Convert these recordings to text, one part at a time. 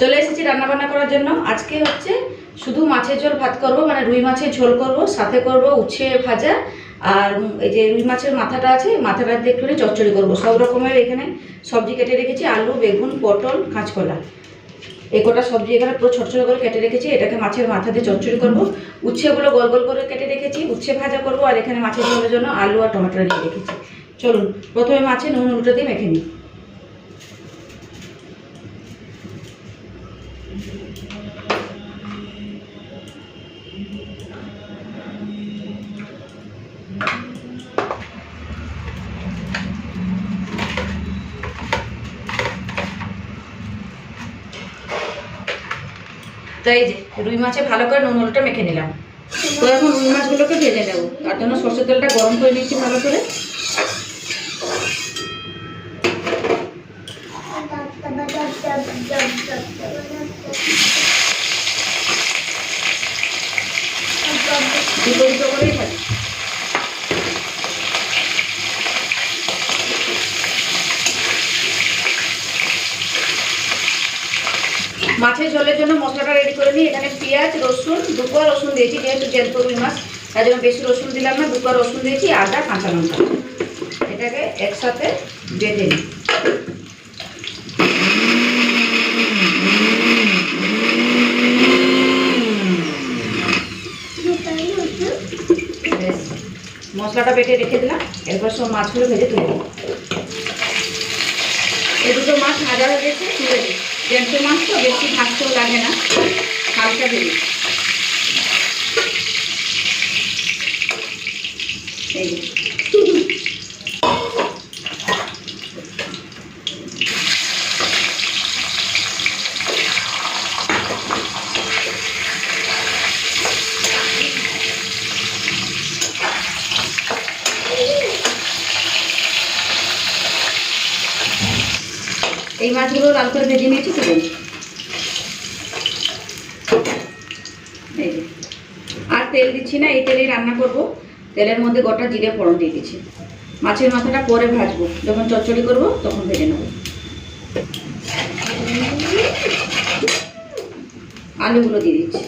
চলে এসেছি রান্না বান্না করার জন্য। আজকে হচ্ছে শুধু মাছের ঝোল ভাত করব মানে রুই মাছের ঝোল করব, সাথে করব উচ্ছে ভাজা, আর এই যে রুই মাছের মাথাটা আছে মাথাটা দিয়ে একটু চচ্চড়ি করব। সব রকমের এখানে সবজি কেটে রেখেছি, আলু, বেগুন, পটল, কাঁচকলা। এই কটা সবজি এখানে পুরো ছোট ছোট করে কেটে রেখেছি, এটাকে মাছের মাথা দিয়ে চচ্চড়ি করব। উচ্ছেগুলো গোল গোল করে কেটে রেখেছি, উচ্ছে ভাজা করব, আর এখানে মাছের ঝোলের জন্য আলু আর টমেটো রেখে রেখেছি। চলুন, প্রথমে মাছে নুন উল্টো দিয়ে মেখে নিই। তো এই যে, রুই মাছে ভালো করে নুন, হলুদটা মেখে নিলাম। তো এখন রুই মাছগুলোকে ভেজে নেব। তার জন্য সর্ষের তেলটা গরম করে নিচ্ছি ভালো করে। দুটো দুটো করেই ভাজি মাছের ঝোলের জন্য মশলাটা রেডি করে নিই। এখানে পেঁয়াজ, রসুন দুপা রসুন দিয়েছি, যেহেতু জ্যান্ত রুই মাছ তার জন্য বেশি রসুন দিলাম না দুপা রসুন দিয়েছি, আদা, কাঁচা লঙ্কা। এটাকে একসাথে বেঁধে নিই। মশলাটা বেটে রেখে দিলাম। এরপর সব মাছগুলো ভেজে তুলে এই দুটো মাছ ভাজা হয়ে গেছে, তুলে দিই। জ্যান্ত মাছ তো বেশি থাকতেও লাগে না হালকা ভেজে এই মাছগুলো লাল করে ভেজে নিয়েছি। এই আর তেল দিচ্ছি না, এই তেলেই রান্না করব। তেলের মধ্যে গোটা জিরে ফোড়ন দিয়ে দিচ্ছি। মাছের মাথাটা পরে ভাজবো। যখন চচ্চড়ি করব, তখন ভেজে নেব। আলুগুলো দিয়ে দিচ্ছি।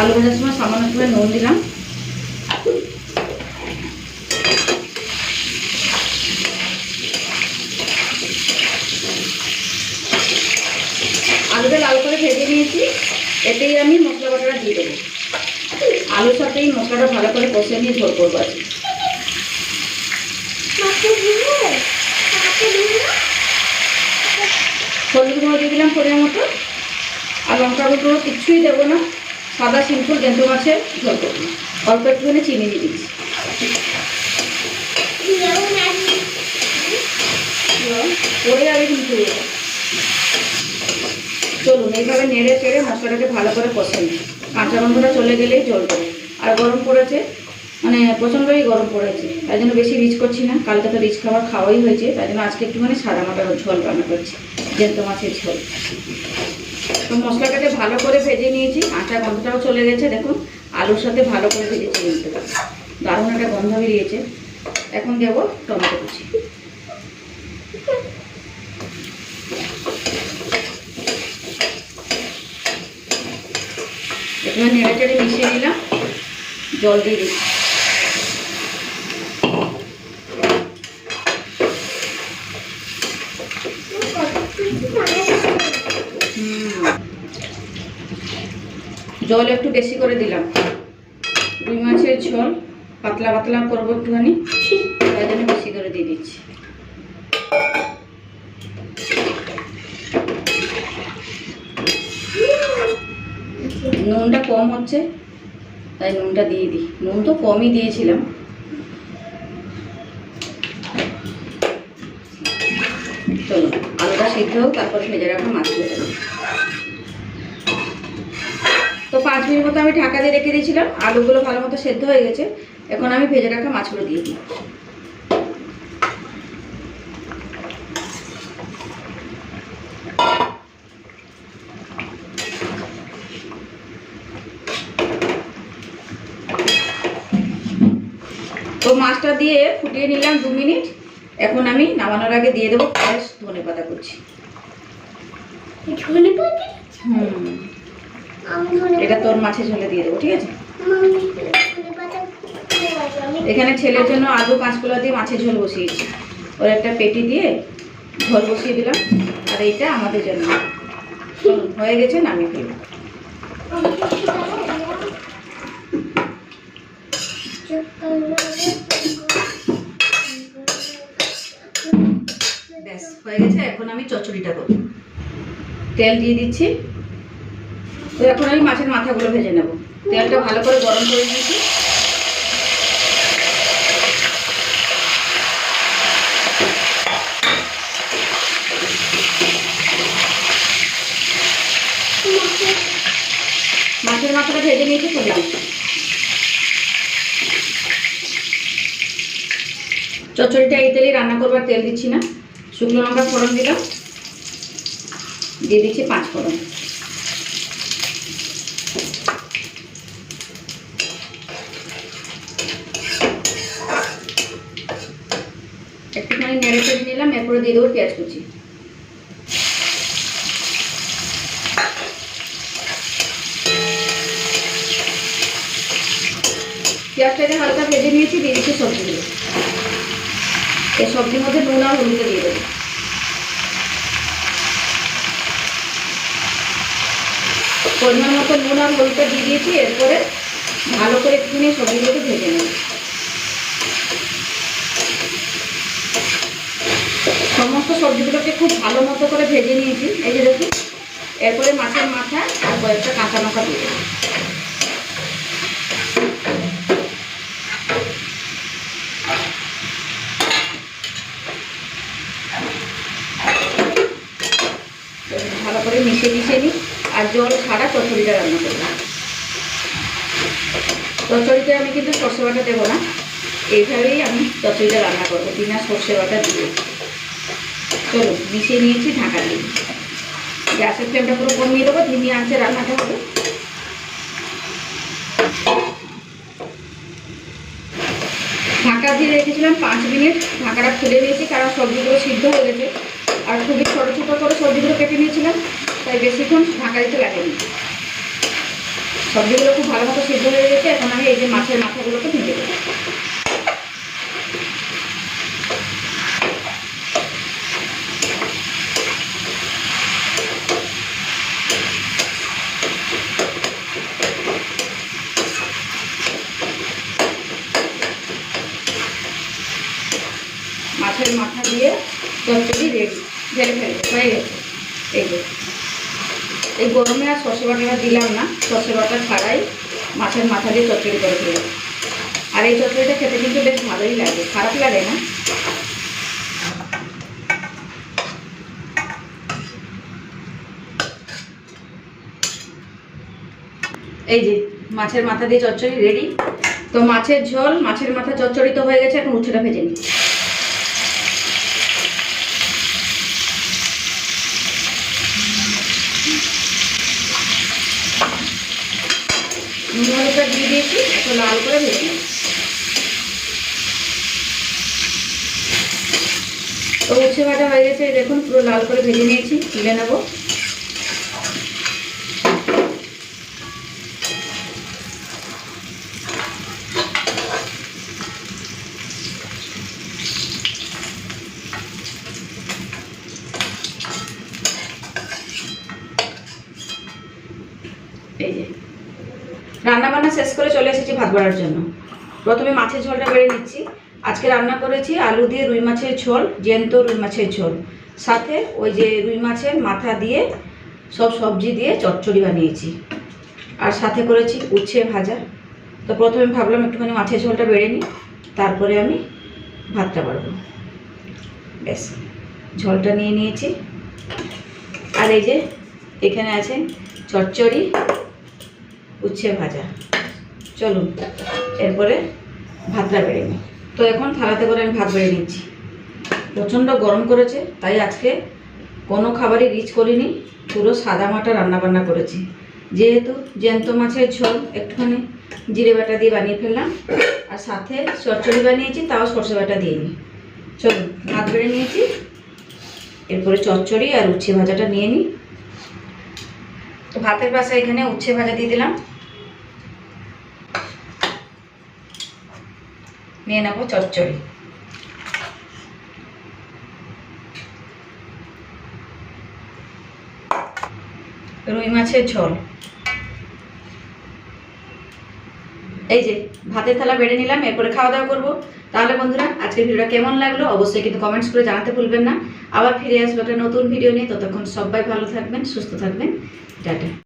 আলু ভাজার সময় সামান্য করে নুন দিলাম আলুটা লাল করে ভেজে নিয়েছি। এতেই আমি মশলা বাটাটা দিয়ে দেবো। আলুর সাথেই মশলাটা ভালো করে কষে নিয়ে ঝোল করব আজকে। হলুদ গুঁড়ো দিয়ে দিলাম পরিমাণ মতো। আর লঙ্কা গুঁড়ো কিচ্ছুই দেবো না। সাদা সিম্পল গেঁদো মাছের ঝোল করব। অল্প একটুখানি চিনি দিয়ে দিচ্ছি। পরে আগে কিন্তু চলুন, এইভাবে নেড়ে চেড়ে মশলাটাকে ভালো করে কষে নিই। কাঁচা গন্ধটা চলে গেলেই জল দেবো আর গরম পড়েছে মানে প্রচণ্ডই গরম পড়েছে, তাই জন্য বেশি রিচ করছি না। কালকে তো রিচ খাবার খাওয়াই হয়েছে, তাই জন্য আজকে একটুখানি সাদা মাটার ঝোল রান্না করছি জ্যান্ত মাছের ঝোল। তো মশলাটাকে ভালো করে ভেজে নিয়েছি আটা গন্ধটাও চলে গেছে, দেখুন, আলুর সাথে ভালো করে ভেজেছি কিন্তু দারুণ একটা গন্ধ বেরিয়েছে। এখন দেবো টমেটো কুচি। এখানে নেড়ে চেড়ে মিশিয়ে নিলাম। জল দিয়ে দিচ্ছি। জল একটু বেশি করে দিলাম। রুই মাছের ঝোল, পাতলা পাতলা করব একটুখানি। তাই জন্য বেশি করে দিয়ে দিচ্ছি। নুনটা কম হচ্ছে, তাই নুনটা দিয়ে দিই। নুন তো কমই দিয়েছিলাম। চলো, আলুটা সিদ্ধ হোক, তারপর ভেজে রাখা মাছ ভেজে দেবো। তো পাঁচ মিনিট মতো আমি ঢাকা দিয়ে রেখে দিয়েছিলাম, আলুগুলো ভালো মতো সেদ্ধ হয়ে গেছে। এখন আমি ভেজে রাখা মাছগুলো দিয়ে দিই তো মাছটা দিয়ে ফুটিয়ে নিলাম দু মিনিট। এখন আমি নামানোর আগে দিয়ে দেবো ফ্রেশ ধনে পাতা কুচি। হুম। এটা তোর মাছের ঝোলে দিয়ে দেবো ঠিক আছে? এখানে ছেলের জন্য আলু কাঁচকলা দিয়ে মাছের ঝোল বসিয়েছি। ওর একটা পেটি দিয়ে ঝোল বসিয়ে দিলাম। আর এইটা আমাদের জন্য। হয়ে গেছে নামিয়ে ফেলব। আমি কিছু ব্যাস, হয়ে গেছে, এখন আমি চচ্চড়িটা করব। তেল দিয়ে দিচ্ছি। তো এখন আমি মাছের মাথাগুলো ভেজে নেব। তেলটা ভালো করে গরম করে দিয়েছি মাছের মাথাটা ভেজে নিয়েছি, তুলে চচ্চড়িটা এই তেলেই রান্না করবার তেল দিচ্ছি না। শুকনো লঙ্কা ফোড়ন দিলাম। দিয়ে দিচ্ছি পাঁচ ফোড়ন। একটুখানি নেড়ে চেড়ে নিলাম, এরপরে দিয়ে দেবো পেঁয়াজ কুচি। পেঁয়াজটাকে হালকা ভেজে নিয়েছি, দিয়ে দিচ্ছি সবজিগুলো। এই সবজির মধ্যে নুন আর হলুদটা দিয়ে দেবো। পরিমাণ মতো নুন আর হলুদটা দিয়ে দিয়েছি, এরপরে ভালো করে একটু একটুখানি সবজিগুলোকে ভেজে নেব। সমস্ত সবজিগুলোকে খুব ভালো মতো করে ভেজে নিয়েছি, এই যে দেখুন। এরপরে মাছের মাথা আর কয়েকটা কাঁচা লঙ্কা দিয়ে ভালো করে মিশিয়ে নিই, আর জল ছাড়া চচ্চড়িটা রান্না করব। চচ্চড়িতে আমি কিন্তু সর্ষে বাটা দেবো না, এইভাবেই আমি চচ্চড়িটা রান্না করব, বিনা সর্ষে বাটা দিয়ে। চলো মিশিয়ে নিয়েছি ঢাকা দিয়ে। গ্যাসের ফ্লেমটা পুরো কমিয়ে দেবো, ধিমি আঁচে রান্নাটা হবে। ঢাকা দিয়ে রেখেছিলাম পাঁচ মিনিট, ঢাকাটা খুলে নিয়েছি, কারণ সবজিগুলো সিদ্ধ হয়ে গেছে। আর খুবই ছোটো ছোটো করে সবজিগুলো কেটে নিয়েছিলাম। তাই বেশিক্ষণ ঢাকা দিতে লাগেনি। সবজিগুলো খুব ভালো মতো সিদ্ধ হয়ে গেছে, এখন আমি এই যে মাছের মাথাগুলোকে ভেজে দেবো মাছের মাথা দিয়ে চচ্চড়ি রেডি ঢেলে ফেলব, হয়ে গেছে। এই এই গরমে আর সর্ষে বাটাটা দিলাম না। সর্ষে বাটা ছাড়াই মাছের মাথা দিয়ে চচ্চড়ি করে ফেলব আর এই চচ্চড়িটা খেতে কিন্তু বেশ ভালোই লাগে। খারাপ লাগে না? এই যে, মাছের মাথা দিয়ে চচ্চড়ি রেডি তো মাছের ঝোল, মাছের মাথা চচ্চড়ি তো হয়ে গেছে, এখন উচ্ছেটা ভেজে নিই। নুন দিয়ে দিয়েছি, একটু লাল করে ভেজে নেব। তো উচ্ছে ভাজা হয়ে গেছে দেখুন, পুরো লাল করে ভেজে নিয়েছি, তুলে নেব। এই যে। রান্না বান্না শেষ করে চলে এসেছি ভাত বাড়ার জন্য। প্রথমে মাছের ঝোলটা বেড়ে নিচ্ছি। আজকে রান্না করেছি আলু দিয়ে রুই মাছের ঝোল, জ্যান্ত রুই মাছের ঝোল। সাথে ওই যে রুই মাছের মাথা দিয়ে সব সবজি দিয়ে চচ্চড়ি বানিয়েছি। আর সাথে করেছি উচ্ছে ভাজা। তো প্রথমে ভাবলাম একটুখানি মাছের ঝোলটা বেড়ে নিই, তারপরে আমি ভাতটা বাড়বো। ব্যাস, ঝোলটা নিয়ে নিয়েছি। আর এই যে এখানে আছে চচ্চড়ি উচ্ছে ভাজা। চলুন, এরপরে ভাতটা বেড়ে নিই। তো এখন থালাতে করে আমি ভাত বেড়ে নিচ্ছি। প্রচণ্ড গরম করেছে, তাই আজকে কোনো খাবারই রিচ করিনি, পুরো সাদা মাটা রান্না বান্না করেছি। যেহেতু জ্যান্ত মাছের ঝোল, একটুখানি জিরে বাটা দিয়ে বানিয়ে ফেললাম, আর সাথে চচ্চড়ি বানিয়েছি, তাও সর্ষে বাটা দিয়ে নিই চলুন, ভাত বেড়ে নিয়েছি, এরপরে চচ্চড়ি আর উচ্ছে ভাজাটা নিয়ে নিই। তো ভাতের পাশে এখানে উচ্ছে ভাজা দিয়ে দিলাম। নিয়ে নেব চচ্চড়ি। রুই মাছের ঝোল। এই যে, ভাতের থালা বেড়ে নিলাম, এরপরে খাওয়া দাওয়া করব। তাহলে বন্ধুরা, আজকের ভিডিওটা কেমন লাগল অবশ্যই কিন্তু কমেন্টস করে জানাতে ভুলবেন না। আবার ফিরে আসব একটা নতুন ভিডিও নিয়ে। ততক্ষণ সবাই ভালো থাকবেন, সুস্থ থাকবেন। ടാറ്റ